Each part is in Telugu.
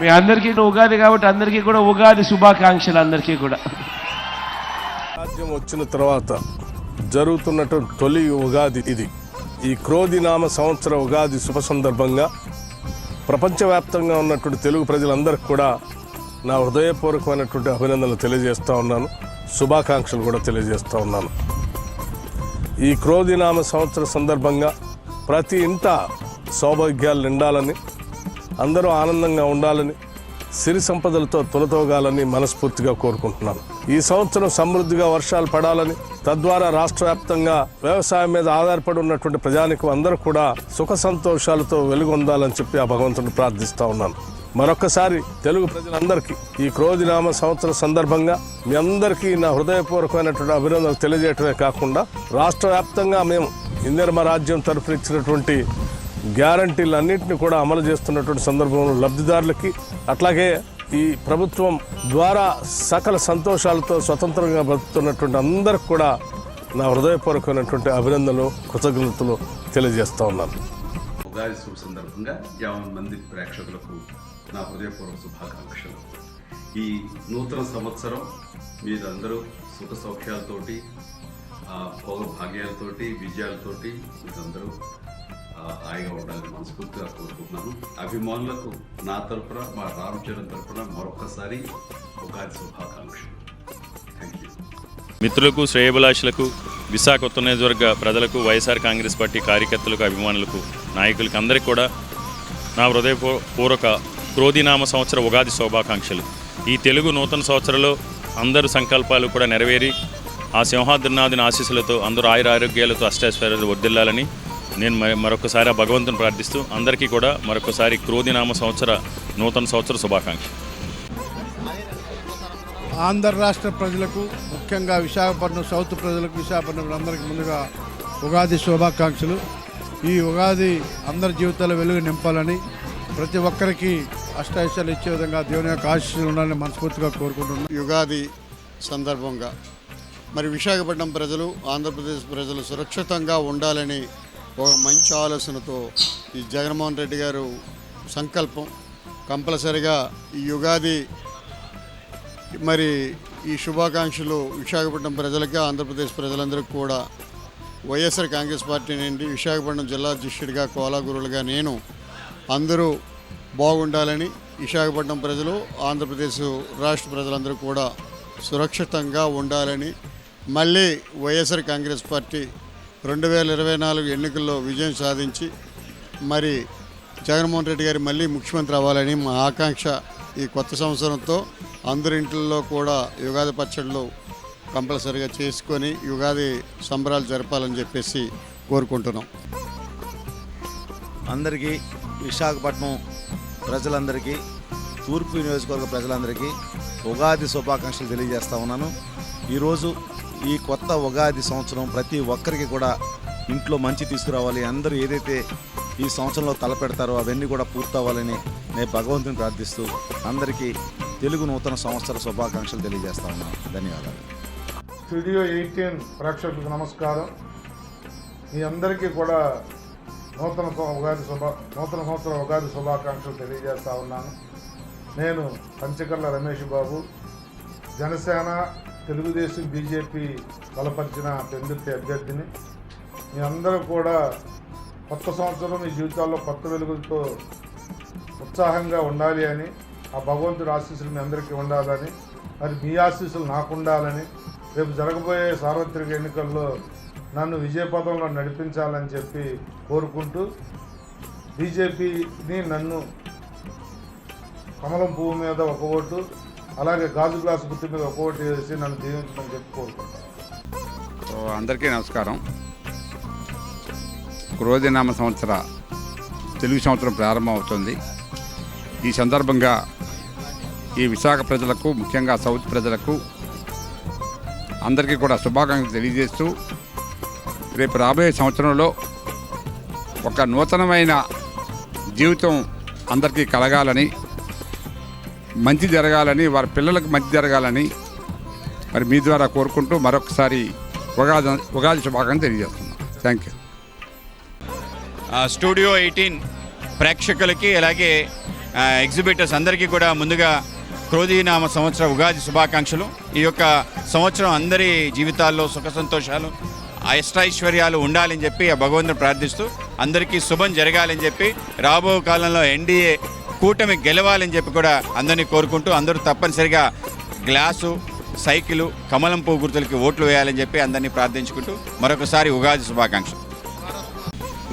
మీ అందరికీ కూడా ఉగాది కాబట్టి అందరికీ కూడా ఉగాది శుభాకాంక్షలు అందరికీ కూడా. రాజ్యం వచ్చిన తర్వాత జరుగుతున్నటువంటి తొలి ఉగాది ఇది. ఈ క్రోధి నామ సంవత్సర ఉగాది శుభ సందర్భంగా ప్రపంచవ్యాప్తంగా ఉన్నటువంటి తెలుగు ప్రజలందరికీ కూడా నా హృదయపూర్వకమైనటువంటి అభినందనలు తెలియజేస్తూ ఉన్నాను. శుభాకాంక్షలు కూడా తెలియజేస్తూ ఉన్నాను. ఈ క్రోధి నామ సంవత్సర సందర్భంగా ప్రతి ఇంట సౌభాగ్యాలు నిండాలని అందరూ ఆనందంగా ఉండాలని సిరి సంపదలతో తొలతోగాలని మనస్ఫూర్తిగా కోరుకుంటున్నాను. ఈ సంవత్సరం సమృద్ధిగా వర్షాలు పడాలని తద్వారా రాష్ట్ర వ్యాప్తంగా వ్యవసాయం మీద ఆధారపడి ఉన్నటువంటి ప్రజానికం అందరూ కూడా సుఖ సంతోషాలతో వెలుగొందాలని చెప్పి ఆ భగవంతుని ప్రార్థిస్తా ఉన్నాను. మరొక్కసారి తెలుగు ప్రజలందరికీ ఈ క్రోధినామ సంవత్సరం సందర్భంగా మీ అందరికీ నా హృదయపూర్వకమైనటువంటి అభినందనలు తెలియజేయటమే కాకుండా రాష్ట్ర వ్యాప్తంగా మేము ఇందిరమ రాజ్యం తరఫున ఇచ్చినటువంటి గ్యారంటీలన్నింటినీ కూడా అమలు చేస్తున్నటువంటి సందర్భంలో లబ్ధిదారులకి అట్లాగే ఈ ప్రభుత్వం ద్వారా సకల సంతోషాలతో స్వతంత్రంగా బతుకుతున్నటువంటి అందరికి కూడా నా హృదయపూర్వకమైనటువంటి అభినందనలు కృతజ్ఞతలు తెలియజేస్తా ఉన్నాను. ఉగాది శుభ సందర్భంగా యావన్ మంది ప్రేక్షకులకు నా హృదయపూర్వక శుభాకాంక్షలు. ఈ నూతన సంవత్సరం మీరందరూ సుఖ సౌఖ్యాలతోటి భోగ భాగ్యాలతోటి విజయాలతోటి మీరందరూ హాయిగా ఉండాలని మనస్ఫూర్తిగా కోరుకుంటున్నాను. అభిమానులకు నా తరఫున మా రామచరణ్ తరఫున మరొకసారి ఉగాది శుభాకాంక్షలు. మిత్రులకు శ్రేయభిలాషులకు విశాఖ ఉత్తర నియోజకవర్గ ప్రజలకు వైఎస్ఆర్ కాంగ్రెస్ పార్టీ కార్యకర్తలకు అభిమానులకు నాయకులకు అందరికీ కూడా నా హృదయపూర్వక క్రోధినామ సంవత్సర ఉగాది శోభాకాంక్షలు. ఈ తెలుగు నూతన సంవత్సరంలో అందరు సంకల్పాలు కూడా నెరవేరి ఆ సింహాద్రినాథుని ఆశీస్సులతో అందరూ ఆయుర ఆరోగ్యాలతో అష్టాశ్వర్యాలు వర్దిల్లాలని నేను మరి- మరొకసారి ఆ భగవంతుని ప్రార్థిస్తూ అందరికీ కూడా మరొకసారి క్రోధినామ సంవత్సర నూతన సంవత్సర శుభాకాంక్షలు. ఆంధ్ర రాష్ట్ర ప్రజలకు ముఖ్యంగా విశాఖపట్నం సౌత్ ప్రజలకు విశాఖపట్నం అందరికీ ముందుగా ఉగాది శుభాకాంక్షలు. ఈ ఉగాది అందరి జీవితాల వెలుగు నింపాలని ప్రతి ఒక్కరికి అష్టైశ్వర్యాలు ఇచ్చే విధంగా దేవుని యొక్క ఆశీస్సులు ఉండాలని మనస్ఫూర్తిగా కోరుకుంటున్నాను. యుగాది సందర్భంగా మరి విశాఖపట్నం ప్రజలు ఆంధ్రప్రదేశ్ ప్రజలు సురక్షితంగా ఉండాలని ఒక మంచి ఆలోచనతో ఈ జగన్మోహన్ రెడ్డి గారు సంకల్పం కంపల్సరిగా ఈ యుగాది మరి ఈ శుభాకాంక్షలు విశాఖపట్నం ప్రజలకి ఆంధ్రప్రదేశ్ ప్రజలందరికీ కూడా వైఎస్ఆర్ కాంగ్రెస్ పార్టీ నుండి విశాఖపట్నం జిల్లా అధ్యక్షుడిగా కోలాగురులుగా నేను అందరూ బాగుండాలని విశాఖపట్నం ప్రజలు ఆంధ్రప్రదేశ్ రాష్ట్ర ప్రజలందరూ కూడా సురక్షితంగా ఉండాలని మళ్ళీ వైఎస్ఆర్ కాంగ్రెస్ పార్టీ రెండు వేల ఇరవై నాలుగు ఎన్నికల్లో విజయం సాధించి మరి జగన్మోహన్ రెడ్డి గారు మళ్ళీ ముఖ్యమంత్రి అవ్వాలని మా ఆకాంక్ష ఈ కొత్త సంవత్సరంతో అందరి ఇంట్లో కూడా యుగాది పచ్చళ్ళు కంపల్సరీగా చేసుకొని యుగాది సంబరాలు జరపాలని చెప్పేసి కోరుకుంటున్నాం. అందరికీ విశాఖపట్నం ప్రజలందరికీ తూర్పు నియోజకవర్గ ప్రజలందరికీ ఉగాది శుభాకాంక్షలు తెలియజేస్తా ఉన్నాను. ఈరోజు ఈ కొత్త ఉగాది సంవత్సరం ప్రతి ఒక్కరికి కూడా ఇంట్లో మంచి తీసుకురావాలి. అందరూ ఏదైతే ఈ సంవత్సరంలో తలపెడతారో అవన్నీ కూడా పూర్తవ్వాలని నేను భగవంతుని ప్రార్థిస్తూ అందరికీ తెలుగు నూతన సంవత్సర శుభాకాంక్షలు తెలియజేస్తా ఉన్నాను. ధన్యవాదాలు. స్టూడియో ఎయిటీన్ ప్రేక్షకులకు నమస్కారం. మీ అందరికీ కూడా నూతన ఉగాది శుభ నూతన సంవత్సర ఉగాది శుభాకాంక్షలు తెలియజేస్తా ఉన్నాను. నేను పంచకర్ల రమేష్ బాబు జనసేన తెలుగుదేశం బీజేపీ బలపరిచిన పెందుర్తి అభ్యర్థిని. మీ అందరూ కూడా కొత్త సంవత్సరం మీ జీవితాల్లో కొత్త వెలుగులతో ఉత్సాహంగా ఉండాలి అని ఆ భగవంతుడి ఆశీస్సులు మీ అందరికీ ఉండాలని మరి మీ ఆశీస్సులు నాకు ఉండాలని రేపు జరగబోయే సార్వత్రిక ఎన్నికల్లో నన్ను విజయపథంలో నడిపించాలని చెప్పి కోరుకుంటూ బీజేపీని నన్ను కమలం పువ్వు మీద ఒక ఓటు అలాగే గాజు గ్లాస్ గుర్తు మీద ఒక వేసి నన్ను దీవించమని చెప్పి కోరుకుంటాను అందరికీ నమస్కారం. క్రోధినామ సంవత్సర తెలుగు సంవత్సరం ప్రారంభం అవుతుంది ఈ సందర్భంగా ఈ విశాఖ ప్రజలకు ముఖ్యంగా సౌత్ ప్రజలకు అందరికీ కూడా శుభాకాంక్షలు తెలియజేస్తూ రేపు రాబోయే సంవత్సరంలో ఒక నూతనమైన జీవితం అందరికీ కలగాలని మంచి జరగాలని వారి పిల్లలకు మంచి జరగాలని మరి మీ ద్వారా కోరుకుంటూ మరొకసారి ఉగాది ఉగాది శుభాకాంక్షలు తెలియజేస్తున్నాం. థ్యాంక్ యూ స్టూడియో ఎయిటీన్ ప్రేక్షకులకి అలాగే ఎగ్జిబిటర్స్ అందరికీ కూడా ముందుగా క్రోధీనామ సంవత్సర ఉగాది శుభాకాంక్షలు. ఈ యొక్క సంవత్సరం అందరి జీవితాల్లో సుఖ సంతోషాలు అష్టైశ్వర్యాలు ఉండాలని చెప్పి ఆ భగవంతుని ప్రార్థిస్తూ అందరికీ శుభం జరగాలని చెప్పి రాబో కాలంలో ఎన్డీఏ కూటమి గెలవాలని చెప్పి కూడా అందరినీ కోరుకుంటూ అందరూ తప్పనిసరిగా గ్లాసు సైకిలు కమలం పువ్వు గుర్తులకి ఓట్లు వేయాలని చెప్పి అందరినీ ప్రార్థించుకుంటూ మరొకసారి ఉగాది శుభాకాంక్షలు.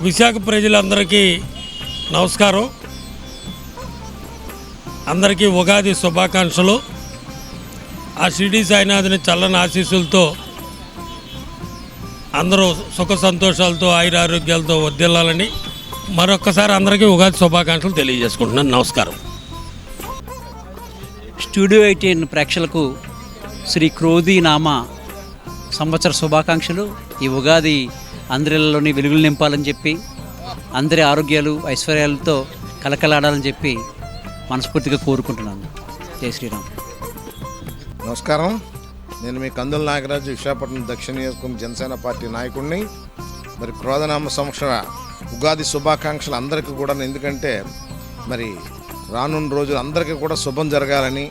విశాఖ ప్రజలందరికీ నమస్కారం. అందరికీ ఉగాది శుభాకాంక్షలు. ఆ షిరిడి సాయినాథుని చల్లని ఆశీస్సులతో అందరూ సుఖ సంతోషాలతో ఆయురారోగ్యాలతో వర్దిల్లాలని మరొక్కసారి అందరికీ ఉగాది శుభాకాంక్షలు తెలియజేసుకుంటున్నాను. నమస్కారం. స్టూడియో ఎయిటీన్ ప్రేక్షకులకు శ్రీ క్రోధి నామ సంవత్సర శుభాకాంక్షలు. ఈ ఉగాది అందరిలోని వెలుగులు నింపాలని చెప్పి అందరి ఆరోగ్యాలు ఐశ్వర్యాలతో కలకలాడాలని చెప్పి మనస్ఫూర్తిగా కోరుకుంటున్నాను. జై శ్రీరామ్. నమస్కారం. నేను మీ కందుల నాగరాజు విశాఖపట్నం దక్షిణ నియోజకవర్గం జనసేన పార్టీ నాయకుడిని. మరి క్రోధనామ సంవత్సర ఉగాది శుభాకాంక్షలు అందరికీ కూడా ఎందుకంటే మరి రానున్న రోజులు అందరికీ కూడా శుభం జరగాలని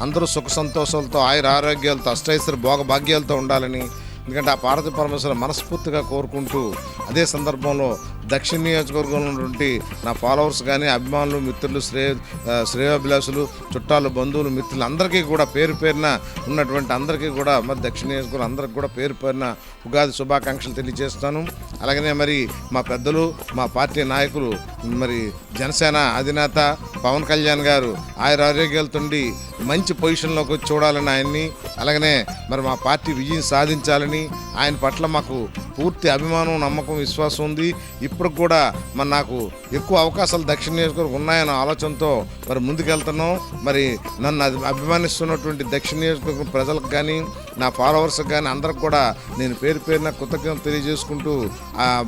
అందరూ సుఖ సంతోషాలతో ఆయుర ఆరోగ్యాలతో అష్టైశ్వర భోగ భాగ్యాలతో ఉండాలని ఎందుకంటే ఆ పార్వతీ పరమేశ్వర మనస్ఫూర్తిగా కోరుకుంటూ అదే సందర్భంలో దక్షిణ నియోజకవర్గంలో ఉన్నటువంటి నా ఫాలోవర్స్ కానీ అభిమానులు మిత్రులు శ్రేయ ఆ, శ్రేయోభిలాషులు చుట్టాలు బంధువులు మిత్రులు అందరికీ కూడా పేరు పేరున ఉన్నటువంటి అందరికీ కూడా మరి దక్షిణ నియోజకవర్గం అందరికీ కూడా పేరు పేరున ఉగాది శుభాకాంక్షలు తెలియజేస్తాను. అలాగనే మరి మా పెద్దలు మా పార్టీ నాయకులు మరి జనసేన అధినేత పవన్ కళ్యాణ్ గారు ఆయన ఆరోగ్యాలతో మంచి పొజిషన్లోకి వచ్చి చూడాలని ఆయన్ని అలాగనే మరి మా పార్టీ విజయం సాధించాలని ఆయన పట్ల మాకు పూర్తి అభిమానం నమ్మకం విశ్వాసం ఉంది. ఇప్పుడు కూడా మరి నాకు ఎక్కువ అవకాశాలు దక్షిణ నియోజకవర్గం ఉన్నాయన్న ఆలోచనతో మరి ముందుకెళ్తున్నాం. మరి నన్ను అభిమానిస్తున్నటువంటి దక్షిణ నియోజకవర్గం ప్రజలకు కానీ నా ఫాలోవర్స్కి కానీ అందరికి కూడా నేను పేరు పేరున కృతజ్ఞతలు తెలియజేసుకుంటూ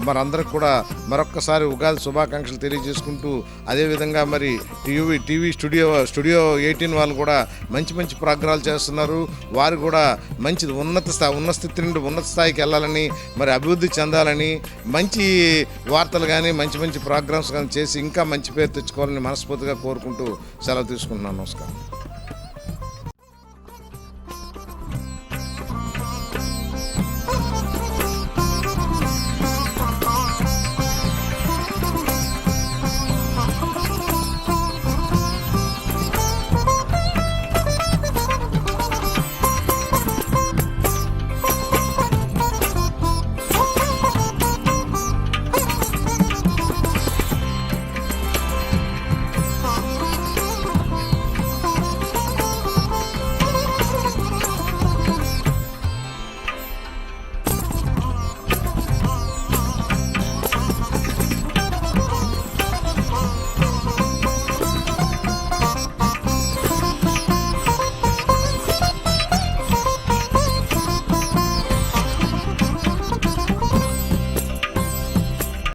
మరి అందరికి కూడా మరొక్కసారి ఉగాది శుభాకాంక్షలు తెలియజేసుకుంటూ అదేవిధంగా మరి TV TV studio studio eighteen వాళ్ళు కూడా మంచి మంచి ప్రోగ్రాలు చేస్తున్నారు. వారు కూడా మంచి ఉన్నత స్థాయి ఉన్నత స్థితి నుండి ఉన్నత స్థాయికి వెళ్ళాలని మరి అభివృద్ధి చెందాలని మంచి వార్తలు కానీ మంచి మంచి ప్రోగ్రామ్స్ కానీ చేసి ఇంకా మంచి పేరు తెచ్చుకోవాలని మనస్ఫూర్తిగా కోరుకుంటూ సెలవు తీసుకుంటున్నాను. నమస్కారం.